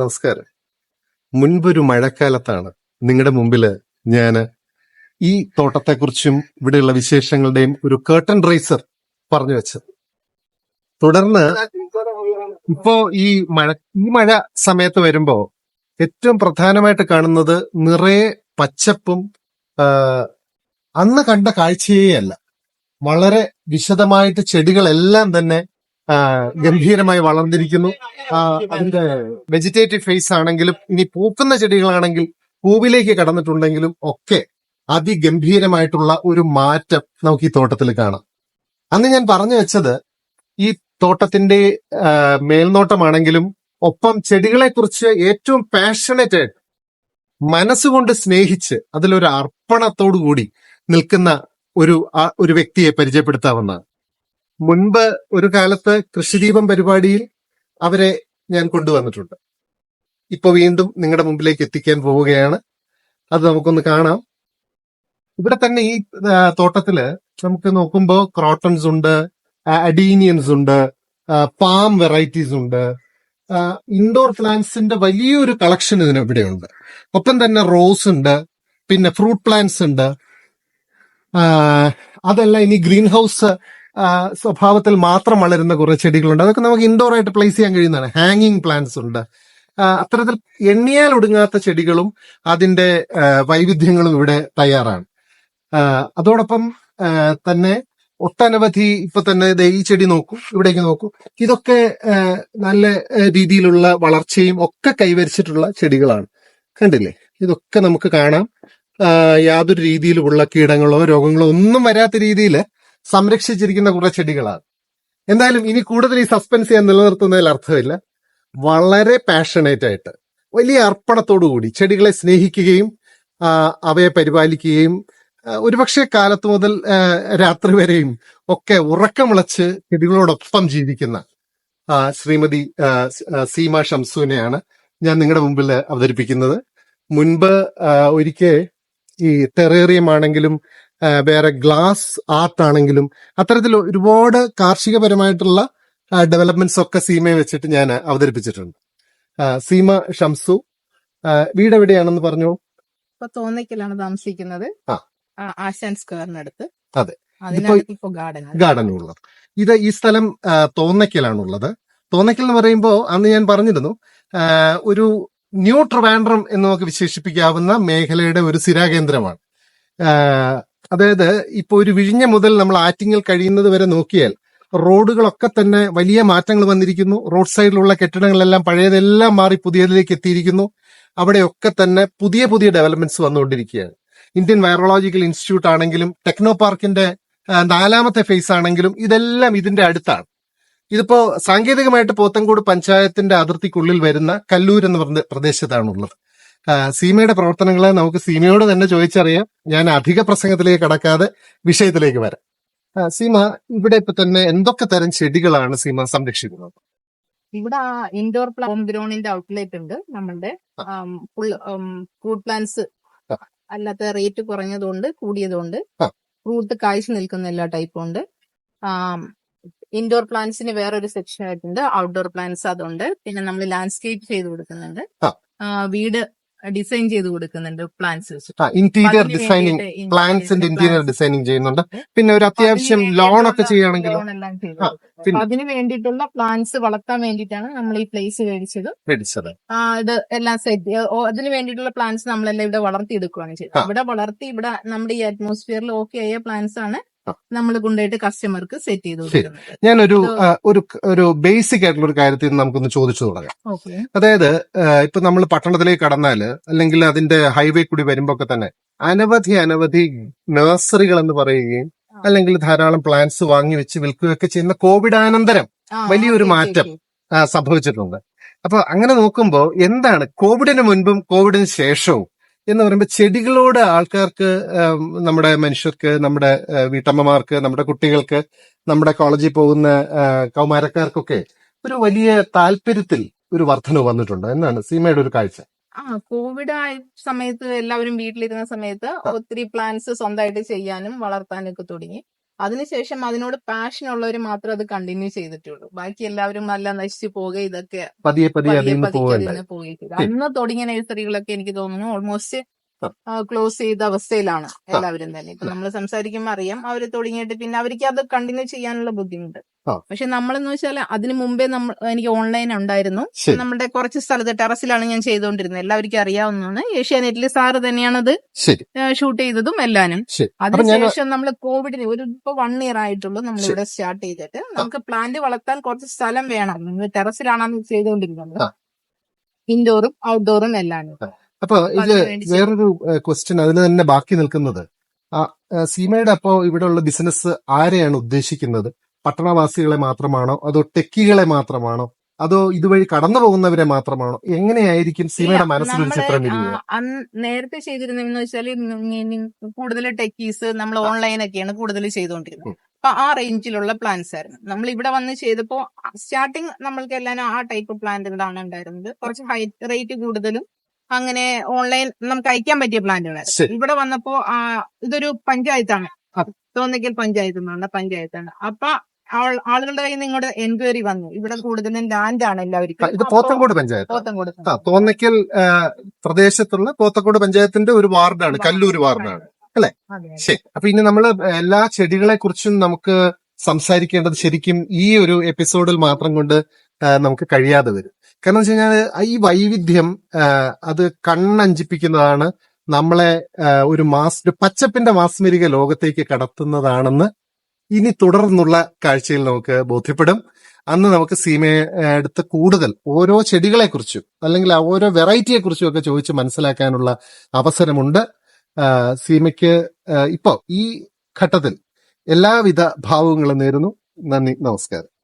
നമസ്കാരം. മുൻപൊരു മഴക്കാലത്താണ് നിങ്ങളുടെ മുമ്പിൽ ഞാൻ ഈ തോട്ടത്തെക്കുറിച്ചും ഇവിടെയുള്ള വിശേഷങ്ങളുടെയും ഒരു കേർട്ടൺ റൈസർ പറഞ്ഞു വെച്ചത്. തുടർന്ന് ഇപ്പോ ഈ മഴ ഈ മഴ സമയത്ത് വരുമ്പോ ഏറ്റവും പ്രധാനമായിട്ട് കാണുന്നത് നിറയെ പച്ചപ്പും അന്ന് കണ്ട കാഴ്ചയേ അല്ല. വളരെ വിശദമായിട്ട് ചെടികളെല്ലാം തന്നെ ഗംഭീരമായി വളർന്നിരിക്കുന്നു. അതിന്റെ വെജിറ്റേറ്റീവ് ഫേസ് ആണെങ്കിലും ഇനി പൂക്കുന്ന ചെടികളാണെങ്കിൽ പൂവിലേക്ക് കടന്നിട്ടുണ്ടെങ്കിലും ഒക്കെ അതിഗംഭീരമായിട്ടുള്ള ഒരു മാറ്റം നമുക്ക് ഈ തോട്ടത്തിൽ കാണാം. അന്ന് ഞാൻ പറഞ്ഞു വെച്ചത് ഈ തോട്ടത്തിന്റെ മേൽനോട്ടമാണെങ്കിലും ഒപ്പം ചെടികളെ കുറിച്ച് ഏറ്റവും പാഷനേറ്റ് ആയിട്ട് മനസ്സുകൊണ്ട് സ്നേഹിച്ച് അതിലൊരു അർപ്പണത്തോടു കൂടി നിൽക്കുന്ന ഒരു ഒരു വ്യക്തിയെ പരിചയപ്പെടുത്താവുന്നതാണ്. മുൻപ് ഒരു കാലത്ത് കൃഷിദീപം പരിപാടിയിൽ അവരെ ഞാൻ കൊണ്ടുവന്നിട്ടുണ്ട്. ഇപ്പൊ വീണ്ടും നിങ്ങളുടെ മുമ്പിലേക്ക് എത്തിക്കാൻ പോവുകയാണ്. അത് നമുക്കൊന്ന് കാണാം. ഇവിടെ തന്നെ ഈ തോട്ടത്തിൽ നമുക്ക് നോക്കുമ്പോൾ ക്രോട്ടൺസ് ഉണ്ട് അഡീനിയൻസ് ഉണ്ട് പാം വെറൈറ്റീസ് ഉണ്ട്. ഇൻഡോർ പ്ലാന്റ്സിന്റെ വലിയൊരു കളക്ഷൻ ഇതിന് ഇവിടെയുണ്ട് ഒപ്പം തന്നെ റോസ് ഉണ്ട് പിന്നെ ഫ്രൂട്ട് പ്ലാന്റ്സ് ഉണ്ട്. അതല്ല ഇനി ഗ്രീൻ ഹൗസ് സ്വഭാവത്തിൽ മാത്രം വളരുന്ന കുറെ ചെടികളുണ്ട്. അതൊക്കെ നമുക്ക് ഇൻഡോർ ആയിട്ട് പ്ലേസ് ചെയ്യാൻ കഴിയുന്നതാണ്. ഹാങ്ങിങ് പ്ലാന്റ്സ് ഉണ്ട്. അത്തരത്തിൽ എണ്ണിയാൽ ഒടുങ്ങാത്ത ചെടികളും അതിന്റെ വൈവിധ്യങ്ങളും ഇവിടെ തയ്യാറാണ്. അതോടൊപ്പം തന്നെ ഒട്ടനവധി ഇപ്പൊ തന്നെ ഈ ചെടി നോക്കൂ ഇവിടേക്ക് നോക്കൂ. ഇതൊക്കെ നല്ല രീതിയിലുള്ള വളർച്ചയും ഒക്കെ കൈവരിച്ചിട്ടുള്ള ചെടികളാണ്. കണ്ടില്ലേ? ഇതൊക്കെ നമുക്ക് കാണാം. യാതൊരു രീതിയിലുമുള്ള കീടങ്ങളോ രോഗങ്ങളോ ഒന്നും വരാത്ത രീതിയിൽ സംരക്ഷിച്ചിരിക്കുന്ന കുറെ ചെടികളാണ്. എന്തായാലും ഇനി കൂടുതൽ ഈ സസ്പെൻസ് ഞാൻ നിലനിർത്തുന്നതിൽ അർത്ഥമില്ല. വളരെ പാഷനേറ്റ് ആയിട്ട് വലിയ അർപ്പണത്തോടു കൂടി ചെടികളെ സ്നേഹിക്കുകയും അവയെ പരിപാലിക്കുകയും ഒരുപക്ഷെ കാലത്ത് മുതൽ രാത്രി വരെയും ഒക്കെ ഉറക്കമിളച്ച് ചെടികളോടൊപ്പം ജീവിക്കുന്ന ശ്രീമതി സീമ ഷംസുവിനെയാണ് ഞാൻ നിങ്ങളുടെ മുമ്പിൽ അവതരിപ്പിക്കുന്നത്. മുൻപ് ഒരിക്കൽ ഈ ടെറേറിയം ആണെങ്കിലും വേറെ ഗ്ലാസ് ആർട്ട് ആണെങ്കിലും അത്തരത്തിൽ ഒരുപാട് കാർഷികപരമായിട്ടുള്ള ഡെവലപ്മെന്റ്സ് ഒക്കെ സീമയെ വെച്ചിട്ട് ഞാൻ അവതരിപ്പിച്ചിട്ടുണ്ട്. സീമ ഷംസു വീട് എവിടെയാണെന്ന് പറഞ്ഞു? ഇപ്പൊ തോന്നയ്ക്കലാണ് താമസിക്കുന്നത്. ആശാൻ സ്ക്വയറിനടുത്ത്. അതെ. ഗാർഡൻ ഉള്ളത് ഇത് ഈ സ്ഥലം തോന്നയ്ക്കലാണുള്ളത്. തോന്നയ്ക്കൽ എന്ന് പറയുമ്പോൾ അന്ന് ഞാൻ പറഞ്ഞിരുന്നു ഒരു ന്യൂ ട്രിവാൻഡ്രം എന്ന് നമുക്ക് വിശേഷിപ്പിക്കാവുന്ന മേഖലയുടെ ഒരു സ്ഥിരാകേന്ദ്രമാണ്. ആ, അതായത് ഇപ്പൊ ഒരു വിഴിഞ്ഞ മുതൽ നമ്മൾ ആറ്റിങ്ങൽ കഴിയുന്നത് വരെ നോക്കിയാൽ റോഡുകളൊക്കെ തന്നെ വലിയ മാറ്റങ്ങൾ വന്നിരിക്കുന്നു. റോഡ് സൈഡിലുള്ള കെട്ടിടങ്ങളെല്ലാം പഴയതെല്ലാം മാറി പുതിയതിലേക്ക് എത്തിയിരിക്കുന്നു. അവിടെയൊക്കെ തന്നെ പുതിയ പുതിയ ഡെവലപ്മെന്റ്സ് വന്നുകൊണ്ടിരിക്കുകയാണ്. ഇന്ത്യൻ വൈറോളജിക്കൽ ഇൻസ്റ്റിറ്റ്യൂട്ട് ആണെങ്കിലും ടെക്നോ പാർക്കിന്റെ നാലാമത്തെ ഫേസ് ആണെങ്കിലും ഇതെല്ലാം ഇതിന്റെ അടുത്താണ്. ഇതിപ്പോ സാങ്കേതികമായിട്ട് പോത്തൻകോട് പഞ്ചായത്തിന്റെ അതിർത്തിക്കുള്ളിൽ വരുന്ന കല്ലൂർ എന്ന് പറഞ്ഞ പ്രദേശത്താണുള്ളത്. സീമയുടെ പ്രവർത്തനങ്ങളെ നമുക്ക് സീമയോട് തന്നെ ചോദിച്ചറിയാം. ഞാൻ അധിക പ്രസംഗത്തിലേക്ക് കടക്കാതെ വിഷയത്തിലേക്ക് വരാം. സീമ ഇവിടെ ഇപ്പൊ തന്നെ എന്തൊക്കെ തരം ചെടികളാണ് സീമ സംരക്ഷിക്കുന്നത്? ഇവിടെ ഇൻഡോർ ഹോം ഗ്രോണിന്റെ ഔട്ട്ലെറ്റ് ഉണ്ട്. നമ്മളുടെ ഫ്രൂട്ട് പ്ലാന്റ്സ്. അല്ലാത്ത റേറ്റ് കുറഞ്ഞതുകൊണ്ട് കൂടിയതുകൊണ്ട്. ഫ്രൂട്ട് കാഴ്ച നിൽക്കുന്ന എല്ലാ ടൈപ്പും ഉണ്ട്. ഇൻഡോർ പ്ലാന്റ്സിന് വേറൊരു സെക്ഷൻ ആയിട്ടുണ്ട്. ഔട്ട്ഡോർ പ്ലാന്റ്സ് അതുണ്ട്. പിന്നെ നമ്മൾ ലാൻഡ്സ്കേപ്പ് ചെയ്ത് കൊടുക്കുന്നുണ്ട്. വീട് ഡിസൈൻ ചെയ്ത് കൊടുക്കുന്നുണ്ട് പ്ലാൻസ് വെച്ചിട്ട്. ഇന്റീരിയർ ഡിസൈനിങ് പ്ലാൻസ് പ്ലാന്റ്സിന്റെ ഇന്റീരിയർ ഡിസൈനിങ് ചെയ്യുന്നുണ്ട്. പിന്നെ ഒരു അത്യാവശ്യം ലോൺ ഒക്കെ ചെയ്യുകയാണെങ്കിൽ loan ചെയ്തു കൊടുക്കും. അതിന് വേണ്ടിയിട്ടുള്ള പ്ലാന്റ്സ് വളർത്താൻ വേണ്ടിയിട്ടാണ് നമ്മൾ ഈ പ്ലേസ് മേടിച്ചത്. മേടിച്ചത്. ആ, ഇത് എല്ലാം സെറ്റ് അതിന് വേണ്ടിയിട്ടുള്ള പ്ലാന്റ്സ് നമ്മളെല്ലാം ഇവിടെ വളർത്തിയെടുക്കുകയാണ് ആ. ചെയ്തത് ഇവിടെ വളർത്തി ഇവിടെ നമ്മുടെ ഈ അറ്റ്മോസ്ഫിയറിൽ ഓക്കെ ആയ പ്ലാന്റ്സ് ആണ്. നമ്മൾ കൊണ്ടുപോയിട്ട് കസ്റ്റമർക്ക് സെറ്റ് ചെയ്ത്. കൊടുക്കുന്നത് ഞാനൊരു ഒരു ഒരു ബേസിക് ആയിട്ടുള്ള ഒരു കാര്യത്തിൽ നമുക്കൊന്ന് ചോദിച്ചു തുടങ്ങാം. അതായത് ഇപ്പൊ നമ്മൾ പട്ടണത്തിലേക്ക് കടന്നാൽ അല്ലെങ്കിൽ അതിന്റെ ഹൈവേ കൂടി വരുമ്പോ ഒക്കെ തന്നെ അനവധി അനവധി നഴ്സറികൾ എന്ന് പറയുകയും അല്ലെങ്കിൽ ധാരാളം പ്ലാന്റ്സ് വാങ്ങി വെച്ച് വിൽക്കുകയൊക്കെ ചെയ്യുന്ന കോവിഡാനന്തരം വലിയൊരു മാറ്റം. സംഭവിച്ചിട്ടുണ്ട്. അപ്പൊ അങ്ങനെ നോക്കുമ്പോൾ എന്താണ്? കോവിഡിന് മുൻപും കോവിഡിന് ശേഷവും എന്ന് പറയുമ്പോൾ ചെടികളോട് ആൾക്കാർക്ക് നമ്മുടെ മനുഷ്യർക്ക് നമ്മുടെ വീട്ടമ്മമാർക്ക് നമ്മുടെ കുട്ടികൾക്ക് നമ്മുടെ കോളേജിൽ പോകുന്ന കൗമാരക്കാർക്കൊക്കെ ഒരു വലിയ താല്പര്യത്തിൽ ഒരു വർധനവ് വന്നിട്ടുണ്ട് എന്നാണ് സീമയുടെ ഒരു കാഴ്ച. ആ കോവിഡ് ആയ സമയത്ത് എല്ലാവരും വീട്ടിലിരുന്ന സമയത്ത് ഒത്തിരി പ്ലാന്റ്സ് സ്വന്തമായിട്ട് ചെയ്യാനും വളർത്താനും ഒക്കെ തുടങ്ങി. അതിനുശേഷം അതിനോട് പാഷൻ ഉള്ളവർ മാത്രം അത് കണ്ടിന്യൂ ചെയ്തിട്ടുള്ളൂ. ബാക്കി എല്ലാവരും നല്ല നശിച്ചു പോകുക ഇതൊക്കെ പതിയെ പതിയെ പോയി അന്ന് തുടങ്ങിയ നഴ്സറികളൊക്കെ എനിക്ക് തോന്നുന്നു ഓൾമോസ്റ്റ് ക്ലോസ് ചെയ്ത അവസ്ഥയിലാണ് എല്ലാവരും തന്നെ. ഇപ്പൊ നമ്മൾ സംസാരിക്കുമ്പോൾ അറിയാം അവർ തുടങ്ങിയിട്ട് പിന്നെ അവർക്ക് അത് കണ്ടിന്യൂ ചെയ്യാനുള്ള ബുദ്ധിമുട്ട്. പക്ഷെ നമ്മളെന്ന് വെച്ചാൽ അതിനു മുമ്പേ നമ്മൾ എനിക്ക് ഓൺലൈൻ ഉണ്ടായിരുന്നു. നമ്മുടെ കുറച്ച് സ്ഥലത്ത് ടെറസിലാണ് ഞാൻ ചെയ്തുകൊണ്ടിരുന്നത്. എല്ലാവർക്കും അറിയാവുന്നതാണ്. ഏഷ്യാനെറ്റിൽ സാറ് തന്നെയാണത് ഷൂട്ട് ചെയ്തതും എല്ലാനും. അതിനുശേഷം നമ്മൾ കോവിഡിന് ഒരു ഇപ്പൊ വൺ ഇയർ ആയിട്ടുള്ളൂ നമ്മൾ ഇവിടെ സ്റ്റാർട്ട് ചെയ്തിട്ട്. നമുക്ക് പ്ലാന്റ് വളർത്താൻ കുറച്ച് സ്ഥലം വേണം. ടെറസിലാണെന്ന് ടെറസിലാണ് അന്ന് ചെയ്തുകൊണ്ടിരുന്നത് ഇൻഡോറും ഔട്ട്ഡോറും എല്ലാം അപ്പൊ ഇത്. വേറൊരു ക്വസ്റ്റ്യൻ അതിന് തന്നെ ബാക്കി നിൽക്കുന്നത്. സീമയുടെ അപ്പോ ഇവിടെയുള്ള ബിസിനസ് ആരെയാണ് ഉദ്ദേശിക്കുന്നത്? പട്ടണവാസികളെ മാത്രമാണോ? അതോ ടെക്കികളെ മാത്രമാണോ? അതോ ഇതുവഴി കടന്നു പോകുന്നവരെ മാത്രമാണോ? എങ്ങനെയായിരിക്കും സിനിമയുടെ മനസ്സിലൊരു ചിത്രം നേരത്തെ ചെയ്തിരുന്നതെന്ന് വെച്ചാൽ കൂടുതൽ ടെക്കീസ് നമ്മൾ ഓൺലൈൻ ഒക്കെയാണ് കൂടുതൽ ചെയ്തുകൊണ്ടിരുന്നത്. അപ്പൊ ആ റേഞ്ചിലുള്ള പ്ലാൻസ് ആയിരുന്നു. നമ്മൾ ഇവിടെ വന്ന് ചെയ്തപ്പോ സ്റ്റാർട്ടിങ് നമ്മൾക്ക് എല്ലാം ആ ടൈപ്പ് പ്ലാന്റുകളാണ് ഉണ്ടായിരുന്നത്. കുറച്ച് ഹൈ റേറ്റ് കൂടുതലും അങ്ങനെ ഓൺലൈൻ നമുക്ക് അയക്കാൻ പറ്റിയ പ്ലാന്റുകളായിരുന്നു. ഇവിടെ വന്നപ്പോ ഇതൊരു പഞ്ചായത്താണ്. തോന്നിക്കൽ പഞ്ചായത്ത് എന്നുള്ള പഞ്ചായത്താണ്. അപ്പൊ ആളുകളുടെ കയ്യിൽ നിന്ന് ഇങ്ങോട്ട് എൻക്വയറി വന്നു. ഇവിടെ കൂടുതലും ലാൻഡ് ആണ് എല്ലാവർക്കും. ഇത് പോത്തങ്കോട് പഞ്ചായത്ത്. പോത്തങ്കോട് ആ തോന്നയ്ക്കൽ പ്രദേശത്തുള്ള പോത്തക്കോട് പഞ്ചായത്തിന്റെ ഒരു വാർഡാണ് കല്ലൂർ വാർഡാണ്. അതെ ശരി. അപ്പൊ ഇനി നമ്മൾ എല്ലാ ചെടികളെ കുറിച്ചും നമുക്ക് സംസാരിക്കേണ്ടത് ശരിക്കും ഈ ഒരു എപ്പിസോഡിൽ മാത്രം കൊണ്ട് നമുക്ക് കഴിയാതെ വരും. കാരണം വെച്ച് കഴിഞ്ഞാൽ ഈ വൈവിധ്യം അത് കണ്ണഞ്ചിപ്പിക്കുന്നതാണ് നമ്മളെ ഒരു മാസ് ഒരു പച്ചപ്പിന്റെ മാസ്മരിക ലോകത്തേക്ക് കടത്തുന്നതാണെന്ന് ഇനി തുടർന്നുള്ള കാഴ്ചയിൽ നമുക്ക് ബോധ്യപ്പെടും. അന്ന് നമുക്ക് സീമയെ അടുത്ത് കൂടുതൽ ഓരോ ചെടികളെ കുറിച്ചും അല്ലെങ്കിൽ ഓരോ വെറൈറ്റിയെ കുറിച്ചും ഒക്കെ ചോദിച്ച് മനസ്സിലാക്കാനുള്ള അവസരമുണ്ട്. സീമയ്ക്ക് ഇപ്പോ ഈ ഘട്ടത്തിൽ എല്ലാവിധ ഭാവങ്ങളും നേരുന്നു. നന്ദി നമസ്കാരം.